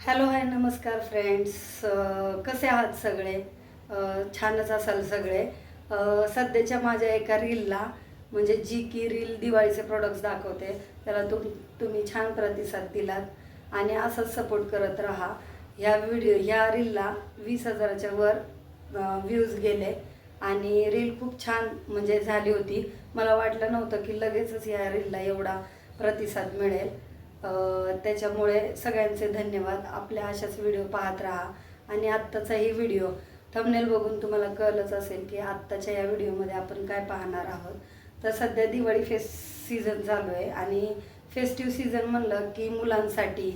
Hello hi नमस्कार friends. कसे आहात सगळे? छानच असाल सगळे. सध्याच्या माझ्या एका रीलला म्हणजे जी की रील दिवाळीचे प्रोडक्ट्स दाखवते त्याला तुम तुम्ही छान प्रतिसाद दिलात आणि असंच सपोर्ट करत राहा. ह्या व्हिडिओ ह्या रीलला वीस हजाराच्या वर व्ह्यूज गेले आणि रील खूप छान म्हणजे झाली होती. मला वाटलं नव्हतं की लगेचच या रीलला एवढा प्रतिसाद मिळेल. त्याच्यामुळे सगळ्यांचे धन्यवाद. आपल्या अशाच व्हिडिओ पाहत राहा. आणि आत्ताचाही व्हिडिओ थंबनेल बघून तुम्हाला कळलंच असेल की आत्ताच्या या व्हिडिओमध्ये आपण काय पाहणार आहोत. तर सध्या दिवाळी फेस सीझन चालू आहे आणि फेस्टिव्ह सीझन म्हणलं की मुलांसाठी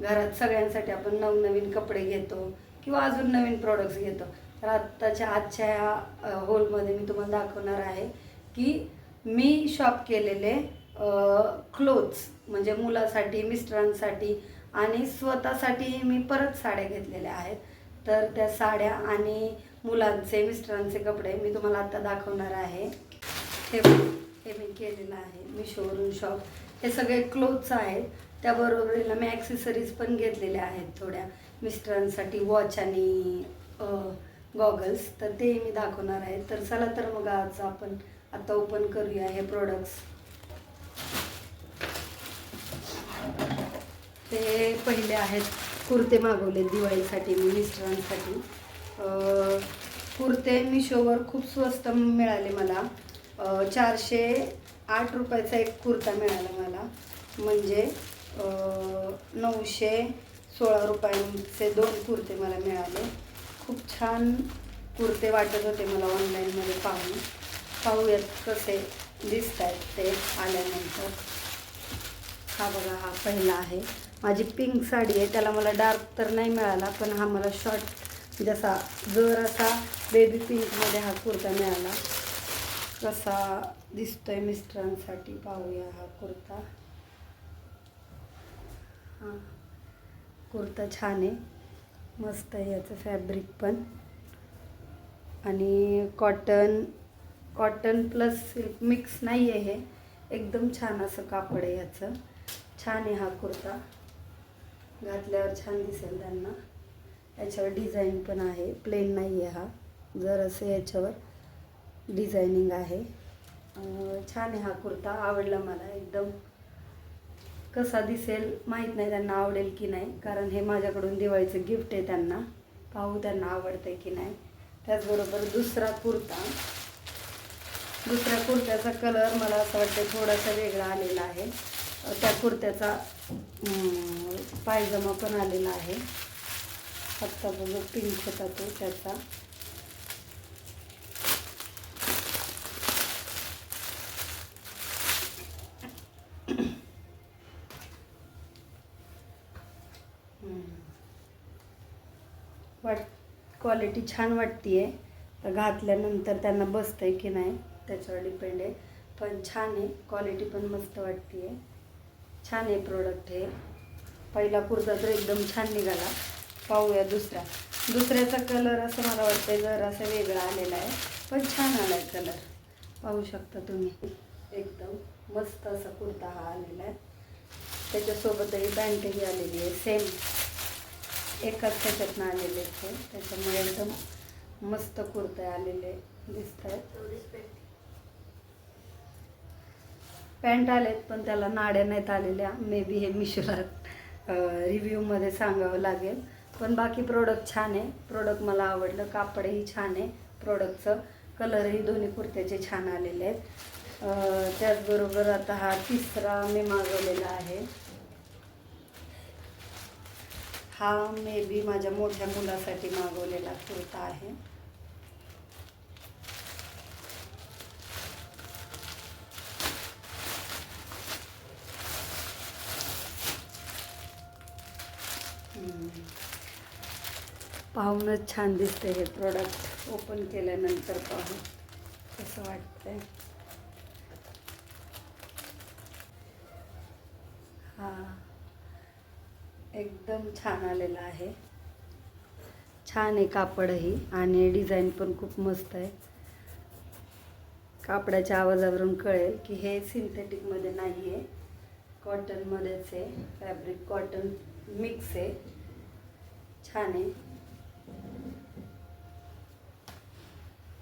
घरात सगळ्यांसाठी आपण नवनवीन कपडे घेतो किंवा अजून नवीन प्रॉडक्ट्स घेतो. तर आत्ताच्या आजच्या या होलमध्ये मी तुम्हाला दाखवणार आहे की मी शॉप केलेले क्लोथ्स म्हणजे मुलासाठी मिस्टरांसाठी आणि स्वतःसाठी मी परत साड्या घेतलेल्या आहेत. तर त्या साड्या आणि मुलांचे मिस्टरांचे कपडे मी तुम्हाला आता दाखवणार आहे. हे हे मी केलेलं आहे मिशोवरून शॉप हे सगळे क्लोथ्स आहेत. त्याबरोबरीला मी ॲक्सेसरीज पण घेतलेल्या आहेत थोड्या. मिस्टरांसाठी वॉच आणि गॉगल्स तर ते मी दाखवणार आहे. तर चला तर मग आज आपण आता ओपन करूया हे प्रोडक्ट्स ते पहिले आहेत. कुर्ते मागवले दिवाळीसाठी मी मिस्टरांसाठी. कुर्ते मिशोवर खूप स्वस्त मिळाले मला. चारशे आठ रुपयाचा एक कुर्ता मिळाला मला. म्हणजे नऊशे सोळा रुपयांचे दोन कुर्ते मला मिळाले. खूप छान कुर्ते वाटत होते मला ऑनलाईनमध्ये पाहून. पाहूयात कसे दिसत आहेत ते आल्यानंतर. हा बघा हा पहिला आहे. माझी पिंक साडी आहे त्याला मला डार्क तर नाही मिळाला पण हा मला शॉर्ट जसा जर असा बेबी पिंकमध्ये हा कुर्ता मिळाला कसा दिसतोय मिस्टरांसाठी. पाहूया हा कुर्ता. हा कुर्ता छान आहे. मस्त आहे याचं फॅब्रिक पण. आणि cotton cotton plus silk mix नाही आहे हे. एकदम छान असं कापड आहे याचं. छान आहे हा कुर्ता. घातल्यावर छान दिसेल त्यांना. याच्यावर डिझाईन पण आहे. प्लेन नाही आहे हा. जर असं याच्यावर डिझायनिंग आहे. छान आहे हा कुर्ता. आवडला मला एकदम. कसा दिसेल माहीत नाही त्यांना आवडेल की नाही. कारण हे माझ्याकडून दिवाळीचं गिफ्ट आहे त्यांना. पाहू त्यांना आवडतंय की नाही. त्याचबरोबर दुसरा कुर्ता. दुसऱ्या कुर्त्याचा कलर मला असं वाटतं थोडासा वेगळा आलेला आहे. त्या कुर्त्याचा पायजमा पण आलेला आहे. आत्ता बघू पिंक होता तो त्याचा. वाट क्वालिटी छान वाटते तर घातल्यानंतर त्यांना बसतंय की नाही त्याच्यावर डिपेंड आहे. पण छान आहे क्वालिटी पण मस्त वाटते छान आहे प्रोडक्ट हे. पहिला कुर्ता तर एकदम छान निघाला. पाहूया दुसरा. दुसऱ्याचा कलर असं मला वाटतं जर असं वेगळा आलेला आहे पण छान आला आहे कलर पाहू शकता तुम्ही. एकदम मस्त असा कुर्ता हा आलेला आहे. त्याच्यासोबतही पॅन्टही आलेली आहे सेम एकाच त्याच्यातनं आलेले आहेत त्याच्यामुळे एकदम मस्त कुर्ते आलेले दिसत आहेत पॅन्ट आलेत पण त्याला नाड्या नाहीत आलेल्या. मे बी हे मिशोला रिव्ह्यूमध्ये सांगावं लागेल. पण बाकी प्रोडक्ट छान आहे. प्रोडक्ट मला आवडलं. कापडही छान आहे. प्रोडक्टचं कलरही दोन्ही कुर्त्याचे छान आलेले आहेत. त्याचबरोबर आता हा तिसरा मी मागवलेला आहे. हा मे बी माझ्या मोठ्या मुलासाठी मागवलेला कुर्ता आहे. पाहूनच छान दिसते हे प्रोडक्ट ओपन केल्यानंतर पाहू. कसं वाटतंय? हा. एकदम छान आलेला आहे. छान आहे कापडही आणि डिझाईन पण खूप मस्त आहे. कापडाच्या आवाजावरून कळेल की हे सिंथेटिकमध्ये नाही आहे कॉटनमध्येच आहे. फॅब्रिक कॉटन मिक्स आहे. छान आहे.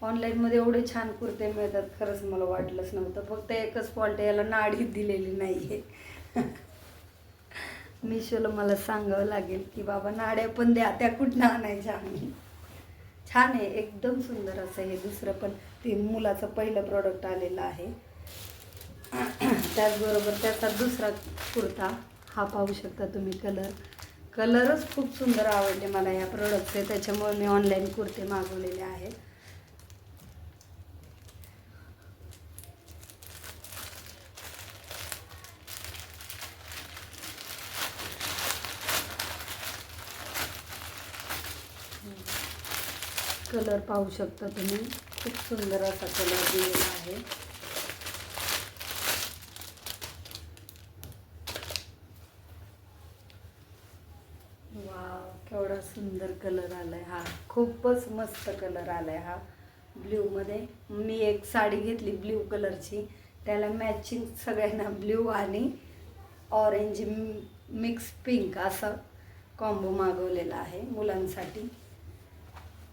ऑनलाईनमध्ये एवढे छान कुर्ते मिळतात खरंच मला वाटलंच नव्हतं. फक्त एकच फॉल्ट याला नाडी दिलेली नाही आहे मिशोला मला सांगावं लागेल की बाबा नाड्या पण द्या त्या कुठं आणायच्या आम्ही? छान आहे एकदम सुंदर असं हे दुसरं पण ते मुलाचं पहिलं प्रॉडक्ट आलेलं आहे. त्याचबरोबर त्याचा दुसरा कुर्ता हा पाहू शकता तुम्ही कलर कलरच खूप सुंदर आवडले मला या प्रोडक्टचे त्याच्यामुळे मी ऑनलाईन कुर्ते मागवलेले आहेत कलर पाहू शकता तुम्ही. खूप सुंदर असा कलर दिलेला आहे वाव केवढा सुंदर कलर आलाय हा. खूपच मस्त कलर आलाय हा. ब्ल्यूमध्ये मी एक साडी घेतली ब्ल्यू कलरची त्याला मॅचिंग सगळ्यांना ब्ल्यू आणि ऑरेंज मिक्स पिंक असं कॉम्बो मागवलेला आहे मुलांसाठी.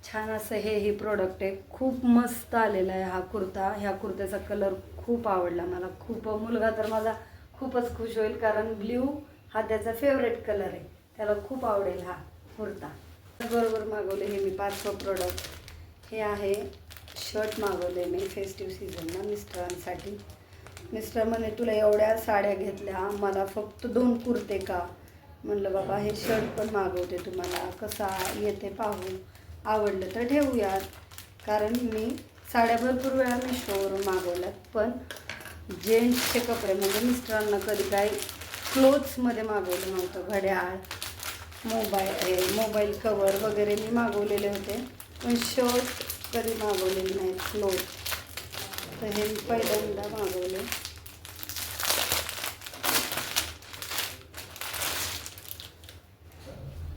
छान असं हे हे प्रोडक्ट आहे. खूप मस्त आलेला आहे हा कुर्ता. ह्या कुर्त्याचा कलर खूप आवडला मला. खूप मुलगा तर माझा खूपच खुश होईल कारण ब्ल्यू हा त्याचा फेवरेट कलर आहे. त्याला खूप आवडेल हा कुर्ता. बरोबर मागवले हे मी पाचवं प्रोडक्ट हे आहे शर्ट मागवले मी फेस्टिव्ह सीझनला मिस्टरांसाठी. मिस्टर म्हणे तुला एवढ्या साड्या घेतल्या मला फक्त दोन कुर्ते का? म्हणलं बाबा हे शर्ट पण मागवते तुम्हाला. कसा येते पाहू. आवडलं तर ठेवूयात. कारण मी साड्या भरपूर वेळा मिशोवरून मागवल्यात पण जेंट्सचे कपडे म्हणजे मिस्टरांना कधी काही क्लोथ्समध्ये मागवलं नव्हतं घड्याळ. मोबाईल मोबाईल कवर वगैरे मी मागवलेले होते. पण शर्ट कधी मागवलेले नाहीत क्लोथ तर हे मी पहिल्यांदा मागवले.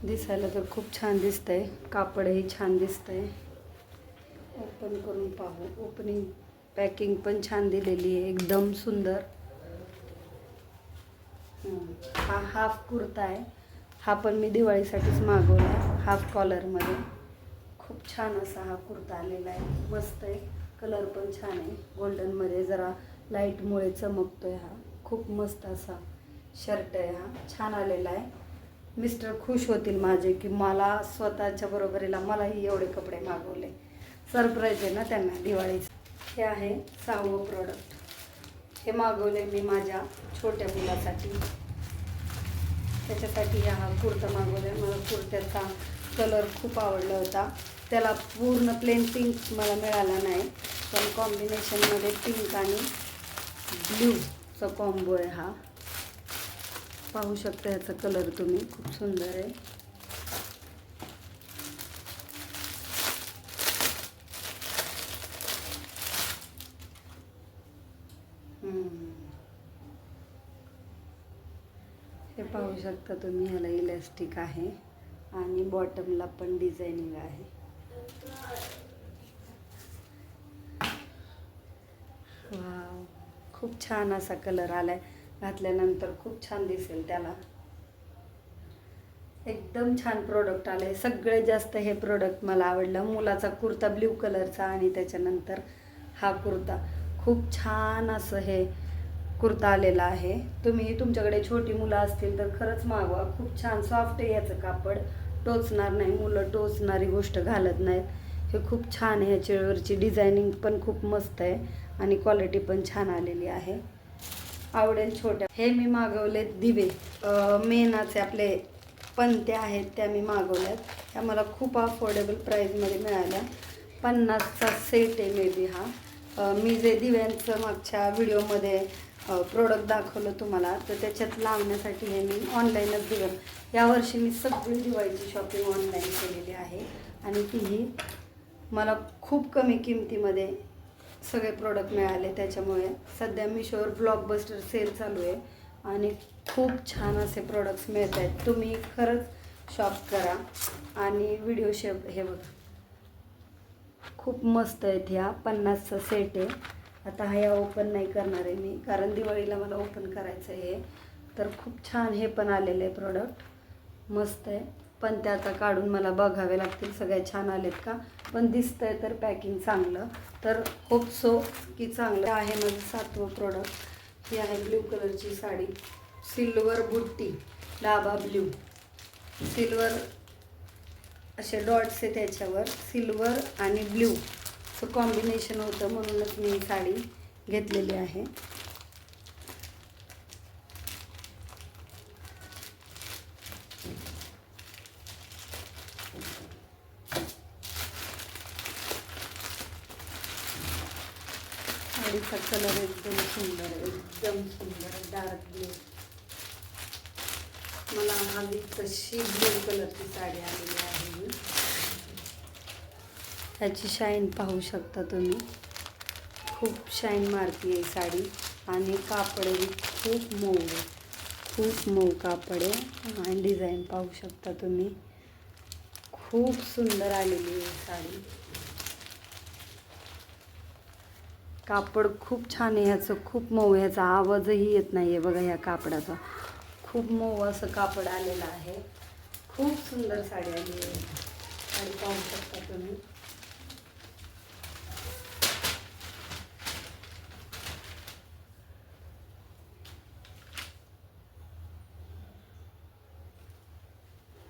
दिसायला तर खूप छान दिसतंय. कापडही छान दिसतंय. ओपन करून पाहू. ओपनिंग पॅकिंग पण छान दिलेली आहे. एकदम सुंदर. हा हाफ कुर्ता आहे. हा पण मी दिवाळीसाठीच मागवला आहे हाफ कॉलरमध्ये खूप छान असा हा कुर्ता आलेला आहे. मस्त आहे. कलर पण छान आहे. गोल्डनमध्ये जरा लाईटमुळे चमकतो आहे हा. खूप मस्त असा शर्ट आहे हा. छान आलेला आहे. मिस्टर खुश होतील माझे की मला स्वतःच्या बरोबरीला मलाही एवढे कपडे मागवले. सरप्राईज आहे ना त्यांना दिवाळीचं. हे आहे सहावं प्रोडक्ट हे मागवले मी माझ्या छोट्या मुलासाठी. त्याच्यासाठी हा कुर्ता मागवला मला कुर्त्याचा कलर खूप आवडला होता. त्याला पूर्ण प्लेन पिंक मला मिळाला नाही. पण कॉम्बिनेशनमध्ये पिंक आणि ब्ल्यूचा कॉम्बो आहे हा. पाहू शकता ह्याचा कलर तुम्ही. खूप सुंदर आहे हम्म. हे पाहू शकता तुम्ही ह्याला इलॅस्टिक आहे. आणि बॉटमला पण डिझायनिंग आहे. वाव खूप छान असा कलर आलाय. घातल्यानंतर खूप छान दिसेल त्याला. एकदम छान प्रोडक्ट आले सगळ्यात जास्त हे प्रोडक्ट मला आवडलं. मुलाचा कुर्ता ब्ल्यू कलरचा आणि त्याच्यानंतर हा कुर्ता. खूप छान असं हे कुर्ता आलेला आहे. तुम्ही तुमच्याकडे छोटी मुलं असतील तर खरंच मागवा. खूप छान सॉफ्ट आहे याचं कापड. टोचणार नाही. मुलं टोचणारी गोष्ट घालत नाहीत. हे खूप छान आहे. ह्याच्यावरची डिझायनिंग पण खूप मस्त आहे आणि क्वालिटी पण छान आलेली आहे. आवडेल छोट्या. हे मी मागवले दिवे. मेनाचे आपले पणत्या आहेत त्या मी मागवल्यात. त्या मला खूप अफोर्डेबल प्राईजमध्ये मिळाल्या. पन्नासचा सेट आहे मे बी हा. मी जे दिव्यांचं मागच्या व्हिडिओमध्ये प्रोडक्ट दाखवलं तुम्हाला तर त्याच्यात लावण्यासाठी हे मी ऑनलाईनच दिलं. यावर्षी मी सगळी दिवाळीची शॉपिंग ऑनलाईन केलेली आहे. आणि तीही मला खूप कमी किमतीमध्ये सगळे प्रोडक्ट मिळाले त्याच्यामुळे. सध्या मिशोवर ब्लॉकबस्टर सेल चालू आहे आणि खूप छान असे प्रोडक्ट्स मिळत आहेत. तुम्ही खरंच शॉप करा आणि व्हिडिओ शेप हे बघा. खूप मस्त आहेत ह्या पन्नासचा सेट आहे. आता हा या ओपन नाही करणार आहे मी. कारण दिवाळीला मला ओपन करायचं आहे तर खूप छान हे पण आलेलं आहे प्रोडक्ट मस्त आहे. पण त्याचा आता काढून मला बघावे लागतील. सगळ्या छान आलेत का? पण दिसतं आहे तर पॅकिंग चांगलं. तर होप सो की चांगलं आहे माझं सातवं प्रोडक्ट ही आहे ब्ल्यू कलरची साडी. सिल्वर बुट्टी. डाबा ब्ल्यू सिल्वर असे डॉट्स आहे त्याच्यावर. सिल्वर आणि ब्ल्यू असं कॉम्बिनेशन होतं म्हणूनच मी साडी घेतलेली आहे. साडीचा कलर एकदम सुंदर आहे एकदम सुंदर डार्क ब्ल्यू मला हवी तशी ब्लू कलरची साडी आलेली आहे. मी ह्याची शाईन पाहू शकता तुम्ही. खूप शाईन मारती आहे साडी. आणि कापडही खूप मऊ आहे खूप मऊ कापड आहे आणि डिझाईन पाहू शकता तुम्ही. खूप सुंदर आलेली आहे साडी. कापड खूप छान आहे ह्याचं. खूप मऊ ह्याचा आवाजही येत नाही आहे बघा ह्या कापडाचा. खूप मऊ असं कापड आलेलं आहे. खूप सुंदर साडी आली आहे. साडी पाहू शकता तुम्ही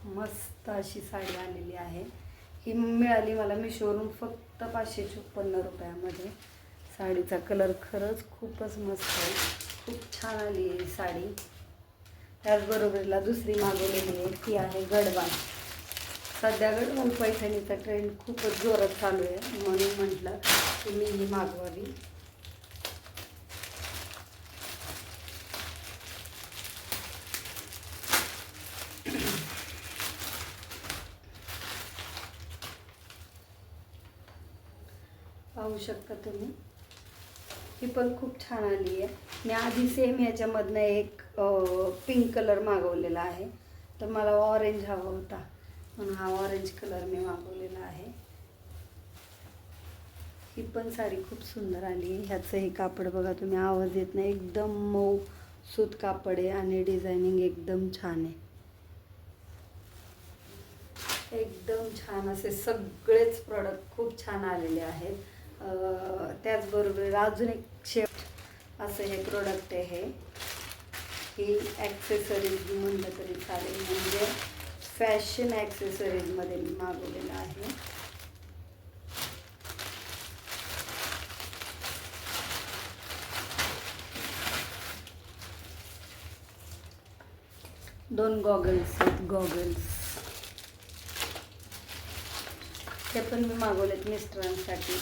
मस्त अशी साडी आलेली आहे. ही मिळाली मला मिशोवरून फक्त पाचशे छप्पन्न रुपयामध्ये. साडीचा कलर खरंच खूपच मस्त आहे. खूप छान आली आहे साडी. त्याचबरोबरला दुसरी मागवलेली आहे. ती आहे गडवाल सध्या गडवाल पैठणीचा ट्रेंड खूपच जोरात चालू आहे. म्हणून म्हटलं की मी ही मागवावी पाहू शकता तुम्ही. ही पण खूप छान आली आहे. मी आधी सेम याच्यामधनं एक पिंक कलर मागवलेला आहे. तर मला ऑरेंज हवा होता. म्हणून हा ऑरेंज कलर मी मागवलेला आहे. ही पण साडी खूप सुंदर आली आहे. ह्याचं हे कापड बघा तुम्ही आवाज येत नाही. एकदम मऊ सूत कापड आहे आणि डिझायनिंग एकदम छान आहे. एकदम छान असे सगळेच प्रॉडक्ट खूप छान आलेले आहेत. त्याचबरोबर अजून एक शेफ्ट असं हे प्रोडक्ट आहे. ही ॲक्सेसरीज म्हणलं तरी चालेल. म्हणजे फॅशन ॲक्सेसरीजमध्ये मी मागवलेलं आहे. दोन गॉगल्स आहेत गॉगल्स ते पण मी मागवलेत मिस्टरांसाठी.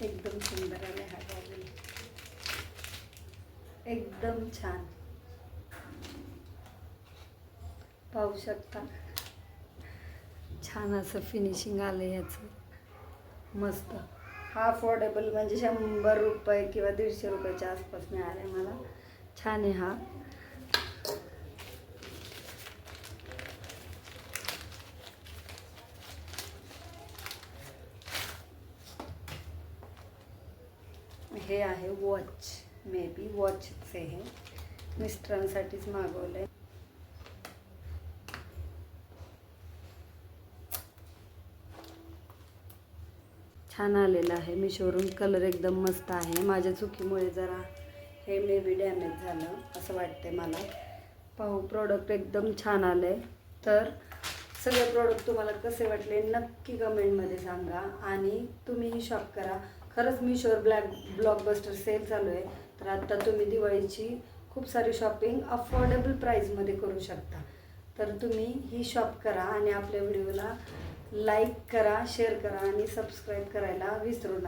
एकदम सुंदर आले हा गॉगल एकदम छान. पाहू शकता. छान असं फिनिशिंग आलं याचं. मस्त. हा अफोर्डेबल म्हणजे शंभर रुपये किंवा दीडशे रुपयाच्या आसपास मिळाला आहे मला. छान आहे हा. हे आहे वॉच मे बी वॉचचे हे. मिस्टरांसाठीच मागवलं आहे छान आलेलं आहे मिशोवरून. कलर एकदम मस्त आहे. माझ्या चुकीमुळे जरा हे मे बी डॅमेज झालं असं वाटते मला. पाहू प्रॉडक्ट एकदम छान आलं आहे तर सगळे प्रॉडक्ट तुम्हाला कसे वाटले नक्की कमेंटमध्ये सांगा. आणि तुम्हीही शॉप करा. खरंच मिशोवर ब्लॅक ब्लॉकबस्टर सेल चालू आहे. तर आत्ता तुम्ही दिवाळीची खूप सारी शॉपिंग अफोर्डेबल प्राईजमध्ये करू शकता. तर तुम्ही ही शॉप करा आणि आपल्या व्हिडिओला लाईक करा शेअर करा आणि सबस्क्राईब करायला विसरू नका.